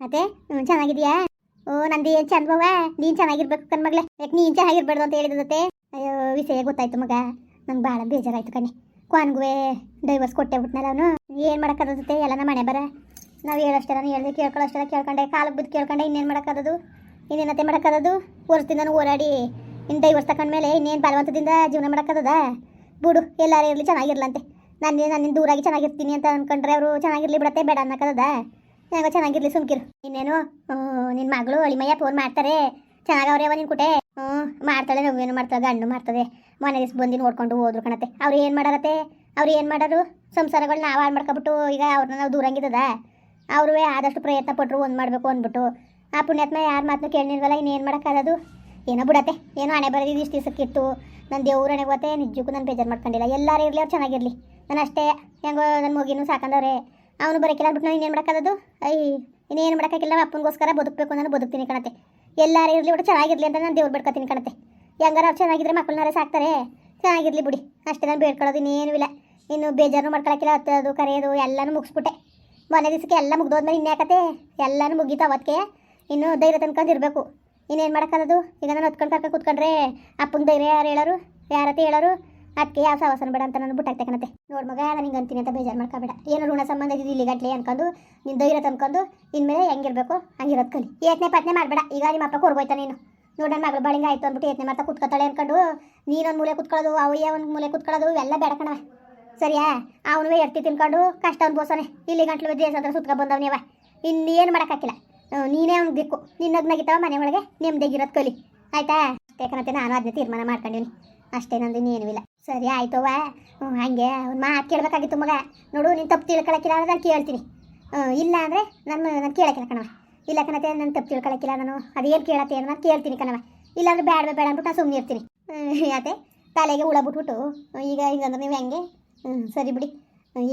ಹ್ಮ್, ಚೆನ್ನಾಗಿದ್ಯಾ? ಓ, ನಂದು ಏನು ಚಂದವ ನೀನು ಚೆನ್ನಾಗಿರ್ಬೇಕು ಮಗಳೇ. ಯಾಕೆ ನೀನು ಚೆನ್ನಾಗಿರ್ಬಾರ್ದು ಅಂತ ಹೇಳಿದತ್ತೆ ಅಯ್ಯೋ, ವಿಷಯ ಗೊತ್ತಾಯ್ತು ಮಗ. ನಂಗೆ ಭಾಳ ಬೇಜಾರಾಯ್ತು ಕಣೆ. ಕ್ವಾನ್ಗುವೆ ಡೈವರ್ಸ್ ಕೊಟ್ಟೆ ಬಿಟ್ನಲ್ಲ ಅವನು. ಏನು ಮಾಡೋಕ್ಕಾಗತ್ತೆ ಎಲ್ಲ ನಮ್ಮ ಮನೆ ಬರ. ನಾವು ಹೇಳೋಷ್ಟೆಲ್ಲ ಹೇಳ್ದೆ ಕೇಳ್ಕೊಳ್ಳೋಷ್ಟೆಲ್ಲ ಕೇಳ್ಕೊಂಡೆ. ಕಾಲಕ್ಕೆ ಬಿದ್ದು ಕೇಳ್ಕೊಂಡೆ, ಇನ್ನೇನು ಮಾಡೋಕ್ಕಾದದು? ಇನ್ನೇನತ್ತೆ ಮಾಡೋಕ್ಕಾಗದು ನಾನು ಓಡಾಡಿ ಇನ್ನು ಡೈವರ್ಸ್ ತಗೊಂಡ್ಮೇಲೆ ಇನ್ನೇನು ಬಲವಂತದಿಂದ ಜೀವನ ಮಾಡೋಕ್ಕಾದದ? ಬಿಡು, ಎಲ್ಲರೂ ಇರಲಿ, ಚೆನ್ನಾಗಿರ್ಲಂತೆ. ನಾನು ನನ್ನಿಂದ ದೂರಾಗಿ ಚೆನ್ನಾಗಿರ್ತೀನಿ ಅಂತ ಅನ್ಕೊಂಡ್ರೆ ಅವರು ಚೆನ್ನಾಗಿರ್ಲಿ ಬಿಡತ್ತೆ, ಬೇಡ ಅನ್ನಕ್ಕದ ಹೆಂಗೋ ಚೆನ್ನಾಗಿರ್ಲಿ ಸುಮ್ಕಿರು ಇನ್ನೇನು ನಿನ್ನ ಮಗಳು ಅಳಿಮಯ್ಯ ಫೋನ್ ಮಾಡ್ತಾರೆ. ಚೆನ್ನಾಗವ್ರೆ ಅವ ನಿನ್ ಕುಟೆ. ಹ್ಞೂ, ಮಾಡ್ತಾಳೆ, ನವ್ವೇನು ಮಾಡ್ತಾಳೆ, ಗಂಡು ಮಾಡ್ತದೆ. ಮನೆ ದಿವಸ ಬಂದು ನೋಡ್ಕೊಂಡು ಹೋದ್ರು ಕಣತೆ ಅವ್ರು ಏನು ಮಾಡಾರತ್ತೆ? ಅವ್ರು ಏನು ಮಾಡೋರು? ಸಂಸಾರಗಳು ನಾವು ಹಾಳು ಮಾಡ್ಕೊಬಿಟ್ಟು ಈಗ ಅವ್ರನ್ನ ನಾವು ದೂರಂಗಿದ್ದದ ಅವರು ಆದಷ್ಟು ಪ್ರಯತ್ನ ಪಟ್ಟರು ಒಂದು ಮಾಡಬೇಕು ಅಂದ್ಬಿಟ್ಟು. ಆ ಪುಣ್ಯಾತ್ಮ ಯಾರ ಮಾತನ್ನು ಕೇಳಿಲ್ವಲ್ಲ ಇನ್ನೇನು ಮಾಡೋಕ್ಕಾಗದು ಏನೋ ಬಿಡತ್ತೆ. ಏನೋ ಹಣೆ ಬರೋದು ಇಷ್ಟು ದಿವಸಕ್ಕಿತ್ತು. ನನ್ನ ದೇವ್ರ ಹಣೆ ಗೊತ್ತೆ ನಿಜಕ್ಕೂ ನಾನು ಬೇಜಾರು ಮಾಡ್ಕೊಂಡಿಲ್ಲ. ಎಲ್ಲರೂ ಇರಲಿ, ಅವ್ರು ಚೆನ್ನಾಗಿರಲಿ. ನಾನು ಅಷ್ಟೇ. ಹೆಂಗೋ ನನ್ನ ಮಗಿನೂ ಸಾಕಂದವ್ರೆ. ಅವನು ಬರೋಕ್ಕಿಲ್ಲ ಅಂದ್ಬಿಟ್ಟು ನಾನು ಇನ್ನೇನು ಮಾಡೋಕ್ಕಾಗದು ಐ, ಇನ್ನೇನು ಮಾಡೋಕ್ಕಾಗಿಲ್ಲ ಅಪ್ಪನಿಗೋಸ್ಕರ ಬದುಕಬೇಕು ನಾನು ಬದುಕ್ತೀನಿ ಕಣತೆ. ಎಲ್ಲರೂ ಇರಲಿ ಬಿಟ್ಟು ಚೆನ್ನಾಗಿರಲಿ ಅಂತ ನಾನು ದೇವ್ರು ಬೇಡ್ಕೊತೀನಿ ಕಣತೆ. ಹೆಂಗಾರ ಅವ್ರು ಚೆನ್ನಾಗಿದ್ರೆ ಮಕ್ಕಳನ್ನಾರೇ ಸಾಕ್ತಾರೆ. ಚೆನ್ನಾಗಿರಲಿ ಬಿಡಿ, ಅಷ್ಟೇ ನಾನು ಬೇಡ್ಕೊಳ್ಳೋದು ಇನ್ನೇನು ಇಲ್ಲ. ಇನ್ನು ಬೇಜಾರು ಮಾಡ್ಕೊಳಕ್ಕಿಲ್ಲ, ಹತ್ತೋದು, ಕರೆಯೋದು, ಎಲ್ಲನೂ ಮುಗಿಸ್ಬಿಟ್ಟೆ. ಮೊನ್ನೆ ದಿವಸಕ್ಕೆ ಎಲ್ಲ ಮುಗ್ದೋದ್ಮೇಲೆ ಇನ್ಯಾಕತೆ ಎಲ್ಲನೂ ಮುಗೀತು ಅವತ್ತಿಗೆ ಇನ್ನೂ ಧೈರ್ಯ ತಂದ್ಕೊಂಡು ಇರಬೇಕು. ಇನ್ನೇನು ಮಾಡೋಕ್ಕಾಗದು ಈಗ ನಾನು ಹೊತ್ಕೊಂಡು ಕರ್ಕೊಂಡು ಕೂತ್ಕೊಂಡ್ರೆ ಅಪ್ಪನ ಧೈರ್ಯ ಯಾರು ಹೇಳೋರು? ಯಾರತ್ತೆ ಹೇಳೋರು? ಅದಕ್ಕೆ ಯಾವ ಸವಾಸನ ಬೇಡ ಅಂತ ನಾನು ಬಿಟ್ಟಾಕ್ತೆ ಕಣತೆ ನೋಡ್ ಮಗ ನಾನು ಹಿಂಗೆ ಅಂತೀನಿ ಅಂತ ಬೇಜಾರು ಮಾಡ್ಕೊಬೇಡ. ಏನು ಋಣ ಸಂಬಂಧ ಇದ್ದು ಇಲ್ಲಿ ಗಟ್ಲೆ ಅನ್ಕೊಂಡು ನಿನ್ನ ಧೈರ್ಯ ತಂದ್ಕೊಂಡು, ಇನ್ಮೇಲೆ ಹೆಂಗಿರ್ಬೇಕು ಹಂಗಿರೋದು ಕಲಿ. ಏತನೇ ಪತ್ನೆ ಮಾಡಬೇಡ. ಈಗ ನಿಮ್ಮ ಅಪ್ಪ ಕೊರ್ಬೋಯ್ತ ನೀನು. ನೋಡೋಣ ನನ್ನ ಮಗಳು ಬಾಳಿಂಗ ಆಯ್ತು ಅಂದ್ಬಿಟ್ಟು ಯತ್ನೆ ಮಾಡ್ತಾ ಕುತ್ಕೊತಾಳೆ ಅನ್ಕೊಂಡು, ನೀನೊಂದು ಮೂಲೆ ಕುತ್ಕೊಳ್ಳೋದು ಅವಯ್ಯ ಒಂದು ಮೂಲೆ ಕುತ್ಕೊಳ್ಳೋದು ಇವೆಲ್ಲ ಬೇಡ ಕಣವ ಸರಿಯಾ? ಅವನು ಎರ್ತಿ ತಿನ್ಕೊಂಡು, ಕಷ್ಟ ಅನ್ಬೋಸನೆ ಇಲ್ಲಿ ಗಂಟ್ಲು ದೇಶ ಹತ್ರ ಸುತ್ಕೊ ಬಂದವನೇವ ಇನ್ನೇನು ಮಾಡೋಕ್ಕಾಗಿಲ್ಲ ನೀನೇ ಅವ್ನು ದಿಕ್ಕು. ನಿನ್ನಗ್ನಾಗಿತ್ತವ ಮನೆ ಒಳಗೆ ನೆಮ್ಮದಿಗಿರೋದು ಕಲಿ. ಆಯ್ತಾ? ಅಷ್ಟೇ ನಾನು ಅದನ್ನ ತೀರ್ಮಾನ ಮಾಡ್ಕೊಂಡಿನಿ ಅಷ್ಟೇ ನಂದು ಇನ್ನೇನು ಇಲ್ಲ. ಸರಿ ಆಯ್ತವ ಹ್ಞೂ ಹಾಗೆ ಒಂದು ಮಾತು ಕೇಳಬೇಕಾಗಿತ್ತು ಮಗ. ನೋಡು, ನೀನು ತಪ್ಪು ತಿಳ್ಕೊಳಕ್ಕಿಲ್ಲ ಅಂದ್ರೆ ನಾನು ಕೇಳ್ತೀನಿ. ಇಲ್ಲ ಅಂದರೆ ನಾನು ನಾನು ಕೇಳಕ್ಕಿಲ್ಲ ಕಣವ ಇಲ್ಲ ಕಣತೆ ನಾನು ತಪ್ಪು ತಿಳ್ಕೊಳಕ್ಕಿಲ್ಲ ನಾನು. ಅದೇನು ಕೇಳತ್ತೆ ಅಂದ್ರೆ ನಾನು ಕೇಳ್ತೀನಿ ಕಣವ ಇಲ್ಲಾಂದ್ರೆ ಬೇಡ ಬೇಡ ಅಂದ್ಬಿಟ್ಟು ನಾನು ಸುಮ್ಮನೆ ಇರ್ತೀನಿ. ಯಾತೆ ತಲೆಗೆ ಹುಳ ಬಿಟ್ಬಿಟ್ಟು. ಈಗ ಹಿಂಗಂದ್ರೆ ನೀವು ಹೆಂಗೆ? ಹ್ಞೂ ಸರಿ ಬಿಡಿ.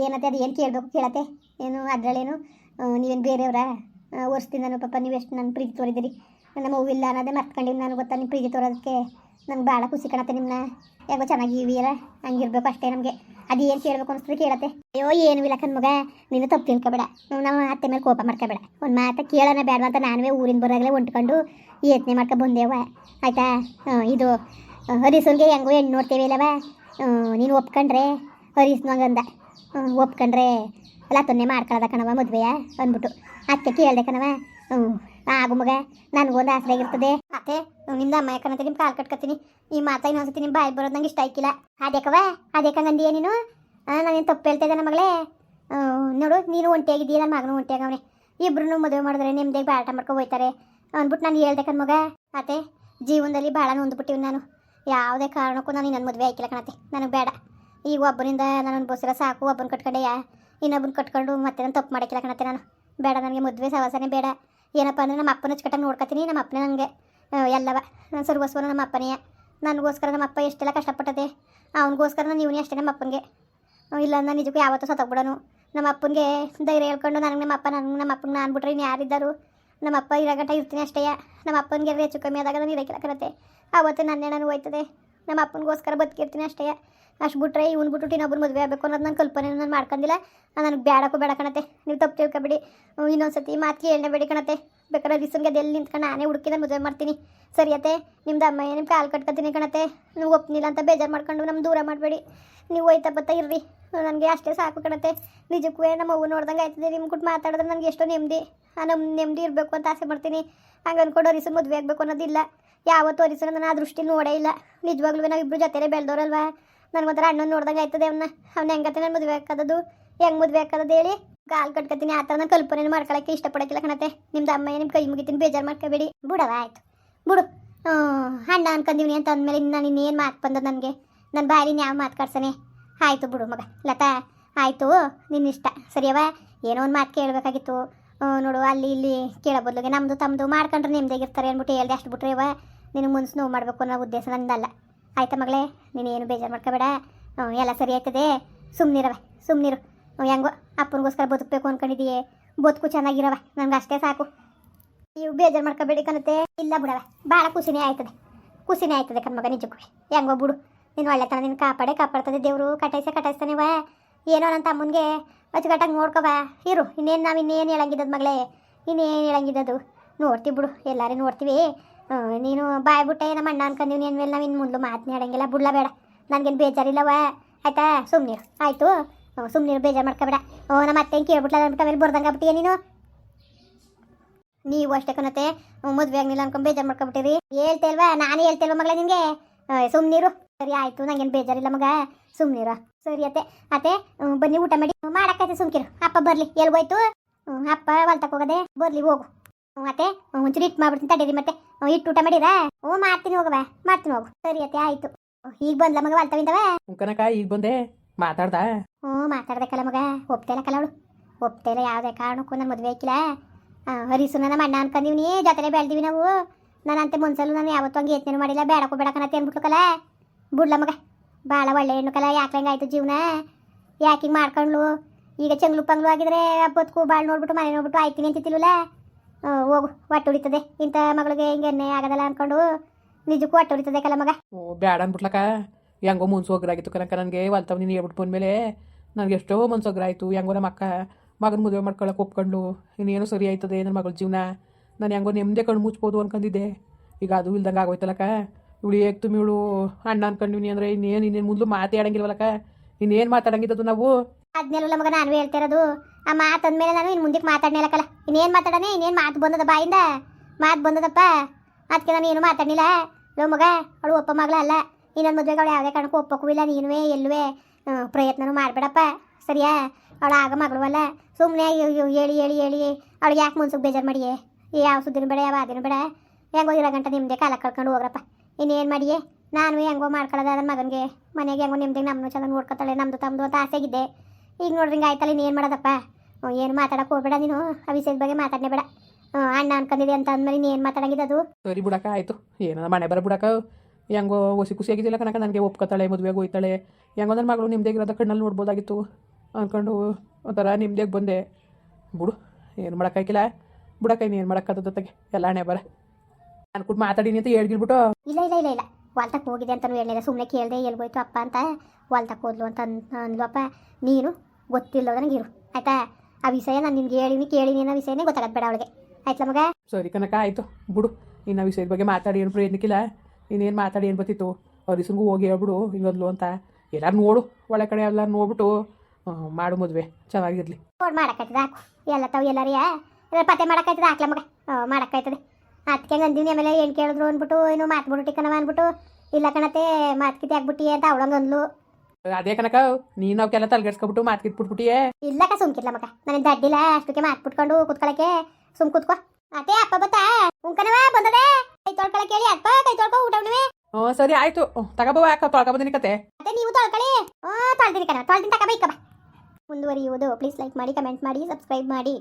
ಏನತ್ತೆ, ಅದು ಏನು ಕೇಳಬೇಕು ಕೇಳತ್ತೆ? ಏನು, ಅದರಲ್ಲೇನು? ನೀವೇನು ಬೇರೆಯವರ? ನಾನು ಪಾಪ ನೀವು ಎಷ್ಟು ನನ್ನ ಪ್ರೀತಿ ತೋರಿದ್ದೀರಿ. ನಮ್ಮ ಹೂವಿಲ್ಲ ಅನ್ನೋದೇ ಮರ್ತ್ಕೊಂಡಿನಿ ನಾನು ಗೊತ್ತಾ ನಿಮ್ಮ ಪ್ರೀತಿ ತೋರೋದಕ್ಕೆ? ನಂಗೆ ಭಾಳ ಖುಷಿ ಕಾಣತ್ತೆ ನಿಮ್ಮನ್ನ ಹೆಂಗೋ ಚೆನ್ನಾಗಿವಿಯಲ್ಲ ಹಂಗಿರ್ಬೇಕು ಅಷ್ಟೇ ನಮಗೆ. ಅದು ಏನು ಕೇಳಬೇಕು ಅನಿಸ್ತದೆ ಕೇಳತ್ತೆ. ಅಯ್ಯೋ, ಏನು ಇಲ್ಲ ಮಗ. ನೀನು ತಪ್ಪು ತಿಳ್ಕೊಬೇಡ. ನಮ್ಮ ಅತ್ತೆ ಮೇಲೆ ಕೋಪ ಮಾಡ್ಕೋಬೇಡ. ಒಂದು ಮಾತು ಕೇಳೋಣ ಬೇಡ ಅಂತ ನಾನುವೇ ಊರಿನ ಬರೋಗಲೇ ಹೊಂಟ್ಕೊಂಡು ಯತ್ನೆ ಮಾಡ್ಕೊ ಬಂದೇವ ಆಯಿತಾ? ಇದು ಹರೀಸನ್ಗೆ ಹೆಂಗೋ ಹೆಣ್ಣು ನೋಡ್ತೇವೆ ಇಲ್ಲವ? ನೀನು ಒಪ್ಕೊಂಡ್ರೆ ಹರೀಸ್ನಂಗಂದ ಒಪ್ಕೊಂಡ್ರೆ ಲತ್ತನ್ನೇ ಮಾಡ್ಕೊಳ್ಳೋದ ಕಣವ ಮದುವೆಯ? ಅಂದ್ಬಿಟ್ಟು. ಅತ್ತೆ ಕೇಳ್ದೆ ಕಣವ ಆಗು ಮಗ ನನಗೊಂದು ಆಸರೆ ಆಗಿರ್ತದೆ ಅತ್ತೆ ನಿಮ್ದು ಅಮ್ಮ ಯಾಕಂತ ನಿಮ್ಮ ಕಾಲು ಕಟ್ಕೊತೀನಿ. ಈ ಮಾತಾ ಇನ್ನೊಂದ್ಸತಿ ನಿಮ್ಮ ಬಾಯಿ ಬರೋದು ನಂಗೆ ಇಷ್ಟ ಆಯ್ಕಿಲ್ಲ. ಅದೇಕವ ಅದೇಕಂಗಂದಿಯ ನೀನು? ನಾನೇನು ತಪ್ಪು ಹೇಳ್ತಾ ಇದ್ದೆ ಮಗಳೇ? ನೋಡು, ನೀನು ಒಂಟಿಯಾಗಿದ್ದೀಯ ನನ್ನ ಮಗನು ಒಂಟಿಯಾಗವನೆ. ಇಬ್ರು ಮದುವೆ ಮಾಡಿದ್ರೆ ನಿಮ್ದೇ ಬಾಟ ಮಾಡ್ಕೊ ಹೋಯ್ತಾರೆ. ಅಂದ್ಬಿಟ್ಟು ನಾನು ಹೇಳ್ದೆ ಮಗ. ಅತ್ತೆ, ಜೀವನದಲ್ಲಿ ಭಾಳ ನೊಂದ್ಬಿಟ್ಟಿವಿ ನಾನು. ಯಾವುದೇ ಕಾರಣಕ್ಕೂ ನಾನು ಇನ್ನೊಂದು ಮದುವೆ ಆಯ್ಕಿಲ್ಲ ಕಣತ್ತೆ ನನಗೆ ಬೇಡ. ಈಗ ಒಬ್ಬನಿಂದ ನಾನು ಅನ್ಬೋಸಿರ ಸಾಕು, ಒಬ್ಬನ ಕಟ್ಕೊಂಡೆಯಾ ಇನ್ನೊಬ್ಬನ ಕಟ್ಕೊಂಡು ಮತ್ತೆ ನಾನು ತಪ್ಪು ಮಾಡಿಕ್ಕಿಲ್ಲ ಕಣತ್ತೆ ನಾನು. ಬೇಡ, ನನಗೆ ಮದುವೆ ಸವಾಸನೇ ಬೇಡ. ಏನಪ್ಪ ಅಂದರೆ ನಮ್ಮ ಅಪ್ಪನ ಅಚ್ಚುಕಟ್ಟಾಗಿ ನೋಡ್ಕೊತೀನಿ, ನಮ್ಮ ಅಪ್ಪನೇ ನನಗೆ ಎಲ್ಲವ. ನಾನು ಸರ್ವಸ್ವನ ನಮ್ಮ ಅಪ್ಪನೇ. ನನಗೋಸ್ಕರ ನಮ್ಮ ಅಪ್ಪ ಎಷ್ಟೆಲ್ಲ ಕಷ್ಟಪಟ್ಟದೆ, ಅವನಿಗೋಸ್ಕರ ನಾನು ಇವನೇ ಅಷ್ಟೇ ನಮ್ಮ ಅಪ್ಪನಿಗೆ ಇಲ್ಲ ನಾನು ನಿಜಕ್ಕೂ ಯಾವತ್ತೂ ಸತ್ತೋಗ್ಬಿಡೋನು. ನಮ್ಮ ಅಪ್ಪನಿಗೆ ಧೈರ್ಯ ಹೇಳ್ಕೊಂಡು ನನಗೆ ನಮ್ಮ ಅಪ್ಪ ನನಗೆ ನಮ್ಮ ಅಪ್ಪನ ನಾನು ಬಿಟ್ರೆ ಇನ್ನು ಯಾರಿದ್ದಾರು? ನಮ್ಮ ಅಪ್ಪ ಇರೋ ಗಂಟ ಇರ್ತೀನಿ ಅಷ್ಟೇ. ನಮ್ಮ ಅಪ್ಪನಿಗೆ ಹೆಚ್ಚು ಕಮ್ಮಿ ಆದಾಗ ನಾನು ಇರೋಕ್ಕಿಲ್ಲ ಕಣತ್ತೆ ಆವತ್ತು ನನ್ನೇ ನಾನು ಹೋಯ್ತದೆ. ನಮ್ಮ ಅಪ್ಪನಿಗೋಸ್ಕರ ಬದುಕಿರ್ತೀನಿ ಅಷ್ಟೇ. ಅಷ್ಟು ಬಿಟ್ರೆ ಇವ್ನು ಬಿಟ್ಟು ಇನ್ನೊಬ್ಬರು ಮದುವೆ ಆಗಬೇಕು ಅನ್ನೋದು ನನ್ನ ಕಲ್ಪನೆ ನಾನು ಮಾಡ್ಕೊಂಡಿಲ್ಲ ನನಗೆ ಬೇಡಕ್ಕೂ ಬೇಡ ಕಣತೆ. ನೀವು ತಪ್ಪು ತಿಳ್ಕೊಬೇಡಿ. ಇನ್ನೊಂದು ಇನ್ನೊಂದ್ಸತಿ ಮಾತು ಕೇಳನೆ ಬೇಡಿ ಕಣತೆ. ಬೇಕಾದ್ರೆ ರಿಸನ್ಗೆ ಅದೆಲ್ಲಿ ನಿಂತ್ಕೊಂಡು ನಾನೇ ಹುಡುಕಿದ ಮದುವೆ ಮಾಡ್ತೀನಿ. ಸರಿಯತ್ತೆ ನಿಮ್ದು ಅಮ್ಮ ನಿಮ್ಮ ಕಾಲು ಕಟ್ಕೊತೀನಿ ಕಣತೆ. ನೀವು ಒಪ್ನಿಲ್ಲ ಅಂತ ಬೇಜಾರು ಮಾಡ್ಕೊಂಡು ನಮ್ಮ ದೂರ ಮಾಡಬೇಡಿ. ನೀವು ಹೋಯ್ತಾ ಬತ್ತಾ ಇರ್ರಿ. ನನಗೆ ಅಷ್ಟೇ ಸಾಕು ಕಣತೆ. ನಿಜಕ್ಕೂ ನಮ್ಮ ಅವ್ವ ನೋಡ್ದಂಗೆ ಆಯ್ತದೆ. ನಿಮ್ಮ ಕುಟ್ಟು ಮಾತಾಡಿದ್ರೆ ನನಗೆ ಎಷ್ಟೋ ನೆಮ್ಮದಿ ಆ ನಮ್ಮ ನೆಮ್ಮದಿ ಇರಬೇಕು ಅಂತ ಆಸೆ ಮಾಡ್ತೀನಿ. ಹಂಗೆ ಅಂದ್ಕೊಂಡು ಅರಿಸು ಮದುವೆ ಆಗಬೇಕು ಅನ್ನೋದಿಲ್ಲ. ಯಾವತ್ತೂ ಅರಿಸು ನಾನು ಆ ದೃಷ್ಟಿ ನೋಡೇ ಇಲ್ಲ. ನಿಜವಾಗ್ಲೂ ನಾವಿಬ್ರು ಜೊತೆಲೇ ಬೆಳೆದವ್ರಲ್ವಾ? ನನಗೊಂಥರ ಅಣ್ಣನ ನೋಡ್ದಂಗೆ ಆಯ್ತದೆ ಅವನ್ನ ಅವ್ನ ಹೆಂಗತ್ತೆ ನಾನು ಮದುವೆ ಹಾಕೋದು ಹೆಂಗೆ ಮದುವೆ ಹಾಕೋದು ಹೇಳಿ? ಕಾಲ್ ಕಟ್ಕೊತೀನಿ, ಆ ಥರ ನಾನು ಕಲ್ಪನೆ ಮಾಡ್ಕೊಳಕ್ಕೆ ಇಷ್ಟಪಡಕ್ಕಿಲ್ಲ ಕಣತೆ ನಿಮ್ದು ಅಮ್ಮ ನಿಮ್ಮ ಕೈ ಮುಗಿತೀನಿ ಬೇಜಾರು ಮಾಡ್ಕೋಬೇಡಿ. ಬಿಡವ, ಆಯ್ತು. ಬಿಡು. ಅಣ್ಣ ಅನ್ಕೊಂಡಿವ್ನಿ ಅಂತ ಅಂದಮೇಲೆ ನಾನು ಇನ್ನೇನು ಮಾತು ಬಂದದ ನನಗೆ? ನನ್ನ ಭಾರಿ ಯಾವ ಮಾತು ಕಾಡ್ಸನೆ? ಆಯಿತು ಬಿಡು ಮಗ. ಲತಾ, ಆಯಿತು ನಿನ್ನ ಇಷ್ಟ. ಸರಿಯವ ಏನೋ ಒಂದು ಮಾತು ಕೇಳಬೇಕಾಗಿತ್ತು. ನೋಡು, ಅಲ್ಲಿ ಇಲ್ಲಿ ಕೇಳೋ ಬದಲಿಗೆ ನಮ್ಮದು ತಮ್ಮದು ಮಾಡ್ಕೊಂಡ್ರೆ ನಿಮ್ದಾಗಿರ್ತಾರೆ ಅಂದ್ಬಿಟ್ಟು ಹೇಳ್ದೆ ಅಷ್ಟು ಬಿಟ್ರೆ ಇವ ನಿನಗೆ ಮುನ್ಸು ನೋವು ಮಾಡಬೇಕು ಅನ್ನೋ ಉದ್ದೇಶ ನಂದಲ್ಲ. ಆಯ್ತಾ ಮಗಳೇ ನೀನೇನು ಬೇಜಾರು ಮಾಡ್ಕೋಬೇಡ. ಎಲ್ಲ ಸರಿ ಆಯ್ತದೆ. ಸುಮ್ಮನಿರವೆ ಸುಮ್ಮನಿರು ಹೆಂಗೋ, ಅಪ್ಪನಿಗೋಸ್ಕರ ಬದುಕಬೇಕು ಅಂದ್ಕೊಂಡಿದ್ದೀಯೇ ಬದುಕು ಚೆನ್ನಾಗಿರವ ನನಗೆ ಅಷ್ಟೇ ಸಾಕು. ನೀವು ಬೇಜಾರು ಮಾಡ್ಕೋಬೇಡಿ ಕಣತೆ. ಇಲ್ಲ ಬಿಡವೆ ಭಾಳ ಖುಷಿನೇ ಆಯ್ತದೆ. ಖುಷಿನೇ ಆಯ್ತದೆ ಕಣ್ಮಗ ನಿಜಕ್ಕೂ. ಹೆಂಗೋ ಬಿಡು. ನೀನು ಒಳ್ಳೆತನ ನಿನ್ನ ಕಾಪಾಡೇ ಕಾಪಾಡ್ತದೆ ದೇವರು. ಕಟಾಯಿಸ ಕಟಾಯಿಸ್ತಾನೆ ವಾ ಏನೋ ನನ್ನ ತಮ್ಮನಿಗೆ ಅಚ್ಚುಕಟ್ಟಾಗಿ ನೋಡ್ಕೊವ ಇರು, ಇನ್ನೇನು ನಾವು ಇನ್ನೇನು ಹೇಳಂಗಿದ್ದದ ಮಗಳೇ. ಇನ್ನೇನು ಹೇಳಂಗಿದ್ದದು. ನೋಡ್ತೀವಿ ಬಿಡು, ಎಲ್ಲರೂ ನೋಡ್ತೀವಿ. ನೀನು ಬಾಯ್ ಬಿಟ್ಟೆ ನಮ್ಮ ಅಣ್ಣ ಅನ್ಕೊಂಡಿವಿ ನಿನ್ನ ಮೇಲೆ ನಾವು ಇನ್ನು ಮುಂದೆ ಮಾತನಾಡಂಗಿಲ್ಲ ಬಿಡ್ಲ ಬೇಡ. ನನಗೇನು ಬೇಜಾರಿಲ್ಲವ. ಆಯ್ತಾ? ಸುಮ್ಮನೆ ಆಯಿತು. ಸುಮ್ಮನೆ ಬೇಜಾರು ಮಾಡ್ಕೊಬೇಡ. ಓ ನಮ್ಮ ಅತ್ತೆ ಕೇಳ್ಬಿಟ್ಲ ಅಂದ್ಬಿಟ್ಟು ಆಮೇಲೆ ಬರ್ದಂಗೆ ಆಗ್ಬಿಟ್ಟಿಯ ನೀನು? ನೀವು ಅಷ್ಟೇ ಕಣತೆ ಮದುವೆ ಆಗ್ಲಿಲ್ಲ ಅನ್ಕೊಂಡು ಬೇಜಾರು ಮಾಡ್ಕೊಬಿಟ್ಟಿರಿ. ಹೇಳ್ತೇಲ್ವಾ ನಾನು ಹೇಳ್ತೇಲ್ವ ಮಗಳ ನಿನಗೆ? ಸುಮ್ಮನೀರು ಸರಿ, ಆಯಿತು. ನಂಗೇನು ಬೇಜಾರಿಲ್ಲ ಮಗ. ಸುಮ್ಮನಿರು ಸರಿ, ಅತ್ತೆ. ಅತ್ತೆ ಬನ್ನಿ ಊಟ ಮಾಡಿ. ಮಾಡಕ್ಕೈತೆ ಸುಮ್ಕಿರು. ಅಪ್ಪ ಬರ್ಲಿ. ಎಲ್ಗೋಯ್ತು? ಅಪ್ಪ ಹೊಲ್ತಕ್ಕೆ ಹೋಗದೆ. ಬರಲಿ, ಹೋಗು. ಇಟ್ ಒಂಚೂರು ಇಟ್ಟು ಮಾಡ್ಬಿಡ್ತೀನಿ ತಡೀರಿ ಮತ್ತೆ. ಇಟ್ಟು ಊಟ ಮಾಡಿರಾ ಹ್ಞೂ ಮಾಡ್ತೀನಿ ಹೋಗವ ಮಾಡ್ತೀನಿ ಹೋಗು. ಸರಿ ಅತ್ತೆ ಆಯ್ತು. ಈಗ ಬಂದ್ಲ ಮಗ ಹೊಲ್ತವಿಂದವ ಕನಕ ಈಗ ಬಂದೆ. ಮಾತಾಡ್ದ? ಹ್ಞೂ ಮಾತಾಡ್ಬೇಕಲ್ಲ ಮಗ ಒಪ್ತೇಲ ಕಲ ಅವಳು. ಒಪ್ತೇಲ ಯಾವುದೇ ಕಾರಣಕ್ಕೂ ನನ್ನ ಮದುವೆ ಆಕಿಲ್ಲ ಹರಿಸು ನಮ್ಮ ಅಣ್ಣ ಅನ್ಕೊಂಡಿವ್ನಿ ಜೊತೆಲೆ ಬೆಳ್ದೀವಿ ನಾವು. ನಾನಂತೆ ಮುನ್ಸಲು ನಾನು ಯಾವತ್ತೂ ಹಂಗೆ ಯತ್ನೆ ಮಾಡಿಲ್ಲ ಬೇಡಕ್ಕೂ ಬೇಡಕನತ್ತೆ ಅಂದ್ಬಿಟ್ಲು ಕಲ. ಬಿಡ್ಲ ಮಗ ಭಾಳ ಒಳ್ಳೆ ಹೆಣ್ಣು ಕಲ ಯಾಕೆ ಹಂಗಾಯ್ತು ಜೀವನ? ಯಾಕೆ ಹಿಂಗೆ ಮಾಡ್ಕೊಂಡ್ಲು? ಈಗ ಚಂಗ್ಲು ಪಂಗ್ಲು ಆಗಿದ್ರೆ ಬದುಕು ಭಾಳ ನೋಡ್ಬಿಟ್ಟು ಮನೆ ನೋಡ್ಬಿಟ್ಟು ಆಯ್ತೀನಿ ಅಂತಿತ್ತಿಲ್ವಲ್ಲ ಹೋಗು ಹೊಟ್ಟೆ ಉಳಿತದೆ ಇಂಥ ಮಗಳಿಗೆ ಹಿಂಗೆ ಎಣ್ಣೆ ಆಗದಲ್ಲ ಅನ್ಕೊಂಡು ನಿಜಕ್ಕೂ ಹೊಟ್ಟೆ ಉಳಿತದೆ ಕಲ ಮಗ. ಓ ಬ್ಯಾಡ ಅನ್ಬಿಟ್ಲಕ್ಕ. ಹೆಂಗೋ ಮುನ್ಸೋಗ್ರಾಗಿತ್ತು ಕನಕ ನನಗೆ. ಹೊಲ್ತವ್ ನೀನು ಹೇಳ್ಬಿಟ್ಟು ಬಂದಮೇಲೆ ನನಗೆ ಎಷ್ಟೋ ಮುನ್ಸೋಗ್ರಾಯ್ತು ಹೆಂಗೋ ನಮ್ಮ ಅಕ್ಕ ಮಗನ ಮದುವೆ ಮಾಡ್ಕೊಳಕ್ಕೆ ಒಪ್ಕೊಂಡು ಇನ್ನೇನು ಸರಿ ಆಯ್ತದೆ ನನ್ನ ಮಗಳ ಜೀವನ. ನಾನು ಹೆಂಗೋ ನೆಮ್ಮದಿ ಕಣ್ಣು ಮುಚ್ಬೋದು ಅನ್ಕೊಂಡಿದ್ದೆ ಈಗ ಅದು ಇಲ್ದಂಗೆ ಆಗೋಯ್ತಲ್ಲಕ್ಕ ಇವಳು ಹೇಗೆ ತುಂಬ ಇವಳು ಅಣ್ಣ ಅನ್ಕೊಂಡಿವ್ನಿ ಅಂದರೆ ಇನ್ನೇನು ಇನ್ನೇನು ಮುಂದೆ ಮಾತಾಡಂಗಿಲ್ವಲ್ಲಕ್ಕ ಇನ್ನೇನು ಮಾತಾಡಂಗಿದ್ದದು ನಾವು? ಅದ್ನೆಲ್ಲ ಮಗ ನಾನು ಹೇಳ್ತಿರೋದು. ಆ ಮಾತು ಮೇಲೆ ನಾನು ಇನ್ನು ಮುಂದಕ್ಕೆ ಮಾತಾಡ್ನಿಲ್ಲಕ್ಕಲ್ಲ ಇನ್ನೇನು ಮಾತಾಡನೆ ಇನ್ನೇನು ಮಾತು ಬಂದದ ಬಾಯಿಂದ? ಮಾತು ಬಂದದಪ್ಪ? ಅದಕ್ಕೆ ನಾನು ಏನು ಮಾತಾಡಲಿಲ್ಲ ಲೋ ಮಗ, ಅವಳು ಒಪ್ಪ ಮಗಳ ಅಲ್ಲ. ಇನ್ನೊಂದು ಮದುವೆಗೆ ಅವಳು ಯಾವುದೇ ಕಾರಣಕ್ಕೂ ಒಪ್ಪಕ್ಕೂ ಇಲ್ಲ. ನೀನುವೇ, ಎಲ್ಲುವೆ ಪ್ರಯತ್ನನೂ ಮಾಡಬೇಡಪ್ಪ. ಸರಿಯಾ? ಅವಳು ಆಗ ಅಲ್ಲ. ಸುಮ್ಮನೆ ಹೇಳಿ ಹೇಳಿ ಹೇಳಿ. ಅವಳಿಗೆ ಯಾಕೆ ಮನ್ಸಿಗೆ ಬೇಜಾರು ಮಾಡಿಯೇ? ಯಾವ ಸುದ್ದಿನೂ ಬೇಡ, ಯಾವ ಅದಿನ ಬೇಡ. ಹೆಂಗೋ ಇರೋ ಗಂಟೆ ನಿಮ್ಮದೇ ಕಾಲ ಕಳ್ಕೊಂಡು ಹೋಗ್ರಪ್ಪ. ಇನ್ನೇನು ಮಾಡಿಯೇ? ನಾನು ಹೆಂಗೋ ಮಾಡ್ಕೊಳ್ಳೋದ ನನ್ನ ಮಗನಿಗೆ. ಮನೆಗೆ ಹೆಂಗೋ ನಿಮ್ದಿಗೆ ನಮ್ಮನ್ನು ಚೆನ್ನಾಗಿ ನೋಡ್ಕೊತಾಳೆ ನಮ್ಮದು ತಮ್ಮದು ಅಂತ ಆಸೆಗಿದ್ದೆ. ಈಗ ನೋಡ್ರಿ ಹಿಂಗೆ ಆಯ್ತಲ್ಲ ಏನು ಮಾಡೋದಪ್ಪ? ಏನು ಮಾತಾಡಕ್ಕೆ ಹೋಗ್ಬೇಡ ನೀನು. ಆ ವಿಷಯದ ಬಗ್ಗೆ ಮಾತಾಡನೇ ಬೇಡ. ಅಣ್ಣ ಅನ್ಕೊಂಡಿದೆ ಅಂತ ಅಂದ್ಮೇಲೆ ಏನು ಮಾತಾಡಂಗಿದ್ದು ಅದು? ಸರಿ ಬಿಡಕ್ಕ ಆಯಿತು. ಏನೋ ಮನೆ ಬರ ಬಿಡಕ? ಹೆಂಗೋ ಹೊಸಿ ಖುಷಿಯಾಗಿದ್ದಿಲ್ಲ ಕನಕ ನನಗೆ ಒಪ್ಕೊತಾಳೆ ಮದುವೆಗೆ ಹೋಯ್ತಾಳೆ. ಹೆಂಗೋ ನನ್ನ ಮಗಳು ನಿಮ್ದೇಗಿರೋದ ಕಣ್ಣಲ್ಲಿ ನೋಡ್ಬೋದಾಗಿತ್ತು ಅಂದ್ಕೊಂಡು ಒಂಥರ ನಿಮ್ಮದೇ ಬಂದೆ. ಬಿಡು ಏನು ಮಾಡೋಕ್ಕಾಗಿಲ್ಲ ಬಿಡಕ್ಕ ಇನ್ನೇನು ಮಾಡೋಕ್ಕದ ಜೊತೆಗೆ? ಎಲ್ಲ ಹಣೆ ಬರ. ನಾನು ಕೂಡ ಮಾತಾಡೀನಿ ಅಂತ ಹೇಳ್ಗಿಲ್ಬಿಟ್ಟು ಇಲ್ಲ ಇಲ್ಲ ಇಲ್ಲ ಇಲ್ಲ. ಹೊಲ್ತಕ್ಕೆ ಹೋಗಿದೆ ಅಂತ ಹೇಳಿಲ್ಲ ಸುಮ್ಮನೆ ಕೇಳಿದೆ ಎಲ್ಗೋಯ್ತು ಅಪ್ಪ ಅಂತ. ಹೊಲ್ತಕ್ಕೆ ಹೋದ್ಲು ಅಂತ ಅನ್ಲಪ್ಪ. ನೀನು ಗೊತ್ತಿಲ್ಲದ ನನಗೆ ಇರು. ಆಯ್ತಾ? ಆ ವಿಷಯ ನಾನು ನಿನ್ಗೆ ಹೇಳಿನಿ ಕೇಳಿನಿ ಅನ್ನೋ ವಿಷಯನೇ ಗೊತ್ತಾಗತ್ತೆ ಬೇಡ ಅವಳಿಗೆ. ಆಯ್ತಾ ಮಗ? ಸರಿ ಕನಕ ಆಯ್ತು. ಬಿಡು. ಇನ್ನು ವಿಷಯದ ಬಗ್ಗೆ ಮಾತಾಡಿ ಏನು ಪ್ರಯತ್ನಕ್ಕಿಲ್ಲ. ಇನ್ನೇನು ಮಾತಾಡಿ ಏನು ಬರ್ತಿತ್ತು? ಹರಿಸಂಗೂ ಹೋಗಿ ಹೇಳ್ಬಿಡು ಹಿಂಗದ್ಲು ಅಂತ. ಎಲ್ಲಾರು ನೋಡು. ಒಳ್ಳೆ ಕಡೆ ಎಲ್ಲ ನೋಡ್ಬಿಟ್ಟು ಮಾಡು ಮದುವೆ. ಚೆನ್ನಾಗಿರಲಿ. ನೋಡಿ ಮಾಡಕ್ಕಾಯ್ತದ ಹಾಕು. ಎಲ್ಲ ತಾವು ಎಲ್ಲಾರಿಯ? ಪತ್ತೆ ಮಾಡಕ್ಕಾಯ್ತದ? ಹಾಕ್ಲ ಮಗ. ಮಾಡಕ್ಕಾಯ್ತದೆ. ಅದಕ್ಕೆ ಅಂದಿನಿ ಆಮೇಲೆ ಏನು ಕೇಳಿದ್ರು ಅಂದ್ಬಿಟ್ಟು ಏನು ಮಾತ್ಬಿಟ್ಟು ಟಿಕ್ಕನವ ಅಂದ್ಬಿಟ್ಟು ಇಲ್ಲ ಕಣತೆ ಮಾತ್ಕಿತಿ ಆಗ್ಬಿಟ್ಟಿ ಅಂತ ಅವಳಂಗೆ ಅಂದ್ಲು. ಅದೇ ಕನಕ ನೀನು ಅವಕ್ಕೆಲ್ಲ ತಲೆಗೆಡ್ಸ್ಕೊಬಿಟ್ಟು ಮಾತ್ಕಿಟ್ಬಿಟ್ಬಿಟ್ಟಿಯೇ ಇಲ್ಲಕ್ಕ ಸುಮ್ಕಿಲ್ಲ ಮಗ ನನಗೆ ದಡ್ಡಿಲ್ಲ ಅಷ್ಟಕ್ಕೆ ಮಾತ್ಬಿಟ್ಕೊಂಡು ಕುತ್ಕೊಳಕ್ಕೆ. ಸುಮ್ ಕುತ್ಕೋ. ಅದೇ ಅಪ್ಪ ಬತ್ತಾ? ಉಂಕನವ ಬಂದದೆ? ಕೈ ತೊಳ್ಕೊಳಕ್ ಹೇಳಿ ಅಪ್ಪ ಕೈ ತೊಳ್ಕೊ ಊಟ ಓ ಹ್ಞೂ ಸರಿ ಆಯ್ತು. ತಗೋಬವ ಯಾಕ ತೊಳ್ಕೊಬಂದಿನಿ ಕತೆ? ಅತ್ತೆ ನೀವು ತೊಳ್ಕೊಳ್ಳಿ. ಹ್ಞೂ ತೊಳ್ದಿನಿ ಕಣ ತೊಳ್ದಿನ ತಕ ಬೈಕ ಬಾ. ಮುಂದುವರಿಯುವುದು ಪ್ಲೀಸ್ ಲೈಕ್ ಮಾಡಿ ಕಮೆಂಟ್ ಮಾಡಿ ಸಬ್ಸ್ಕ್ರೈಬ್ ಮಾಡಿ.